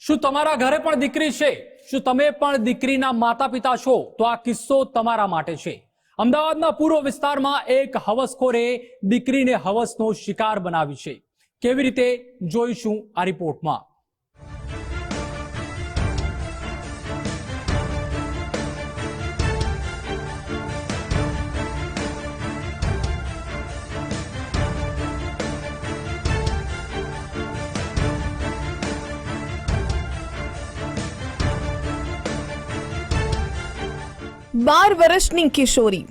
શું તમારા ઘરે પણ દીકરી છે? શું તમે પણ દીકરીના માતા પિતા છો? તો આ કિસ્સો તમારા માટે છે. અમદાવાદના પૂર્વ વિસ્તારમાં એક હવસખોરે દીકરીને હવસનો શિકાર બનાવી છે. કેવી રીતે? જોઈશું આ રિપોર્ટમાં. બાર વર્ષની કિશોરી.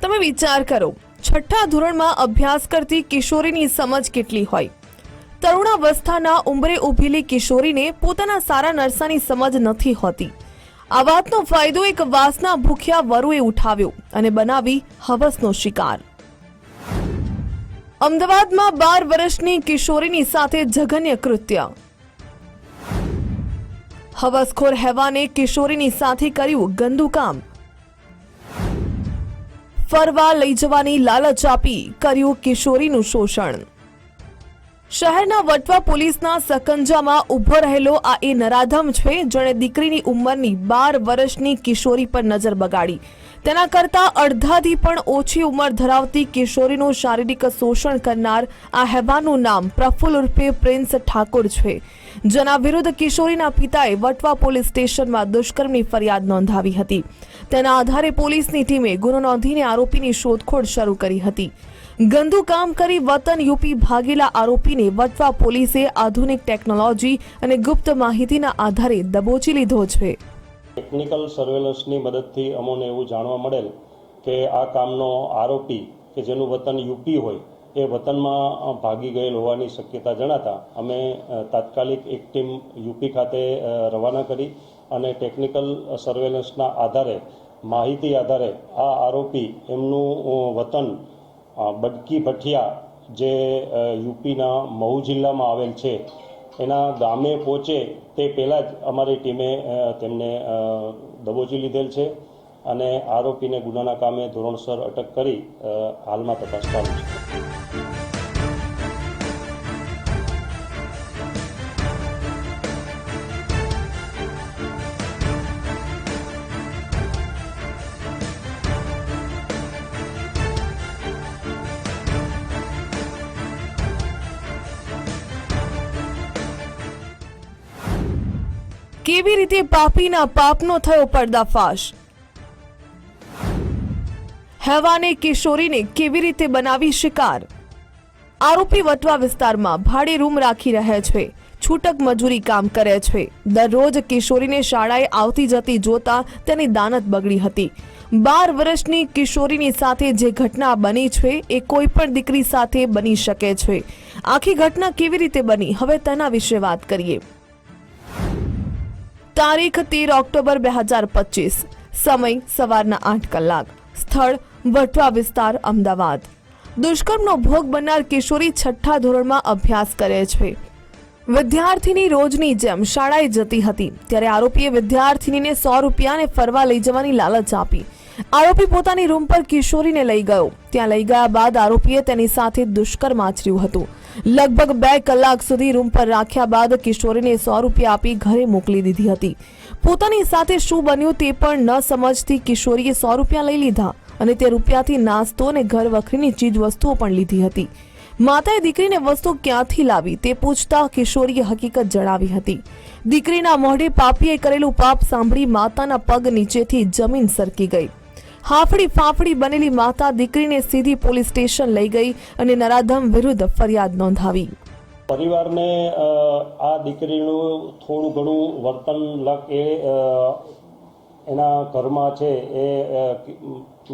તમે વિચાર કરો, છઠ્ઠા ધોરણમાં અભ્યાસ કરતી કિશોરીની સમજ કેટલી હોય? તરુણાવસ્થાના ઉંમરે ઊભેલી કિશોરીને પોતાના સારા નરસાની સમજ નથી હોતી. આ વાતનો ફાયદો એક વાસના ભૂખ્યા વરુએ ઉઠાવ્યો અને બનાવી હવસનો શિકાર. અમદાવાદમાં બાર વર્ષની કિશોરીની સાથે જઘન્ય કૃત્ય. હવસખોર હેવાને કિશોરીની સાથે કર્યું ગંદુ કામ ફરવા લઈ જવાની લાલચ આપી કર્યું કિશોરીનું શોષણ. શહેરના વટવા પોલીસના સકંજામાં ઊભો રહેલો આ એ નરાધમ છે, જેણે દીકરીની ઉંમરની બાર વર્ષની કિશોરી પર નજર બગાડી. તેના કરતા અડધાથી પણ ઓછી ઉંમર ધરાવતી કિશોરીનું શારીરિક શોષણ કરનાર આ હેવાનું નામ પ્રફુલ્લ ઉર્ફે પ્રિન્સ ઠાકોર છે, જેના વિરુદ્ધ કિશોરીના પિતાએ વટવા પોલીસ સ્ટેશનમાં દુષ્કર્મની ફરિયાદ નોંધાવી હતી. તેના આધારે પોલીસની ટીમે ગુનો નોંધીને આરોપીની શોધખોળ શરૂ કરી હતી. ગંદુ કામ કરી વતન યુપી ભાગેલા આરોપીને વટવા પોલીસે આધુનિક ટેકનોલોજી અને ગુપ્ત માહિતીના આધારે દબોચી લીધો છે. ટેકનિકલ સર્વેલન્સની મદદથી અમોને એવું જાણવા મળેલ કે આ કામનો આરોપી કે જેનું વતન યુપી હોય, એ વતનમાં ભાગી ગયેલ હોવાની શક્યતા જણાતા અમે તાત્કાલિક એક ટીમ યુપી ખાતે રવાના કરી અને ટેકનિકલ સર્વેલન્સના આધારે, માહિતી આધારે આ આરોપી એમનું વતન બડકી ભઠિયા જે યુપીના મહુ જિલ્લામાં આવેલ છે એના ગામે પહોંચે તે પહેલાં જ અમારી ટીમે તેમને દબોચી લીધેલ છે અને આરોપીને ગુનાના કામે ધોરણસર અટક કરી હાલમાં તપાસ ચાલુ છે. કેવી રીતે પાપીના પાપનો થયો પર્દાફાશ? હેવાને કિશોરીને કેવી રીતે બનાવી શિકાર? આરોપી વટવા વિસ્તારમાં ભાડે રૂમ રાખી રહે છે. છૂટક મજૂરી કામ કરે છે. દરરોજ કિશોરીને શાળાએ આવતી જતી જોતા તેની દાનત બગડી હતી. બાર વર્ષની કિશોરીની સાથે જે ઘટના બની છે એ કોઈ પણ દીકરી સાથે બની શકે છે. આખી ઘટના કેવી રીતે બની? હવે તેના વિશે વાત કરીએ. તારીખ તેર ઓક્ટોબર બે હજાર પચીસ. સમય સવારના આઠ કલાક. સ્થળ વટવા વિસ્તાર અમદાવાદ. દુષ્કર્મનો ભોગ બનનાર કિશોરી છઠ્ઠા ધોરણમાં અભ્યાસ કરે છે. વિદ્યાર્થીની રોજની જેમ શાળાએ જતી હતી, ત્યારે આરોપીએ વિદ્યાર્થીનીને સો રૂપિયાને ફરવા લઈ જવાની લાલચ આપી. આરોપી પોતાની રૂમ પર કિશોરીને લઈ ગયો. ત્યાં લઈ ગયા બાદ આરોપીએ તેની સાથે દુષ્કર્મ આચર્યું હતું. લગભગ બે કલાક સુધી રૂમ પર રાખ્યા બાદ કિશોરીને સો રૂપિયા આપી ઘરે મોકલી દીધી હતી. પોતાની સાથે શું બન્યું તે પણ ન સમજતી કિશોરીએ સો રૂપિયા લઈ લીધા અને તે રૂપિયાથી નાસ્તો અને ઘર વખરીની ચીજ વસ્તુઓ પણ લીધી હતી. માતાએ દીકરીને વસ્તુ ક્યાંથી લાવી તે પૂછતા કિશોરીએ હકીકત જણાવી હતી. દીકરીના મોઢે પાપીએ કરેલું પાપ સાંભળી માતાના પગ નીચેથી જમીન સરકી ગઈ. હાફડી ફાફડી બનેલી માતા દીકરીને સીધી પોલીસ સ્ટેશન લઈ ગઈ અને નરાધમ વિરુદ્ધ ફરિયાદ નોંધાવી. પરિવારને આ દીકરીનું થોડું ઘણું વર્તન લક એ એના ઘરમાં છે, એ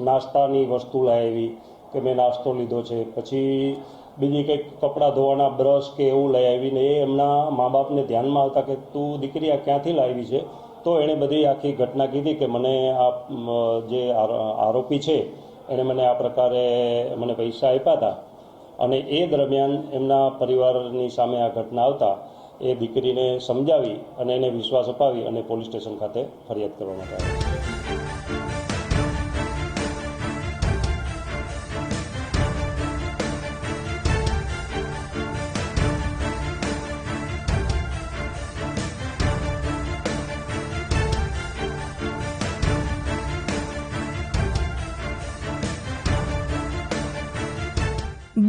નાસ્તાની વસ્તુ લાવી કે મેં નાસ્તો લીધો છે. પછી બીજી કંઈક કપડાં ધોવાના બ્રશ કે એવું લઈ આવીને એ એમના મા બાપને ધ્યાનમાં આવતા કે તું દીકરી આ ક્યાંથી લાવી છે? તો એણે બધી આખી ઘટના કીધી કે મને આ જે આરોપી છે, એણે મને આ પ્રકારે મને પૈસા આપ્યા હતા. અને એ દરમિયાન એમના પરિવારની સામે આ ઘટના આવતા, એ દીકરીને સમજાવી અને એને વિશ્વાસ અપાવી અને પોલીસ સ્ટેશન ખાતે ફરિયાદ કરવામાં આવી.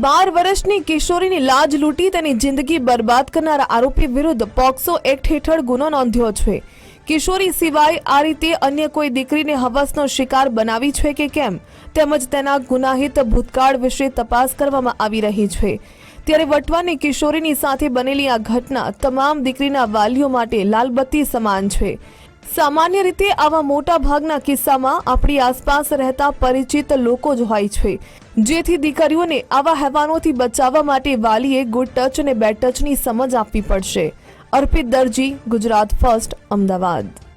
બાર વર્ષની કિશોરીની લાજ લૂંટી તેની જિંદગી બરબાદ કરનાર આરોપી વિરુદ્ધ પોક્સો એક્ટ હેઠળ ગુનો નોંધ્યો છે. કિશોરી સિવાય આ રીતે અન્ય કોઈ દીકરીને હવસનો શિકાર બનાવી છે કે કેમ? તેમજ તેના ગુનાહિત ભૂતકાળ વિશે તપાસ કરવામાં આવી રહી છે. ત્યારે વટવાની કિશોરીની સાથે બનેલી આ ઘટના તમામ દીકરીના વાલીઓ માટે લાલબત્તી સમાન છે. સામાન્ય રીતે આવા મોટા ભાગના કિસ્સામાં આપણી આસપાસ રહેતા પરિચિત લોકો જ હોય છે. જેથી દીકરીઓને આવા હેવાનોથી બચાવવા માટે વાલીએ ગુડ ટચ અને બેડ ટચની સમજ આપવી પડશે. અર્પિત દરજી, ગુજરાત ફર્સ્ટ, અમદાવાદ.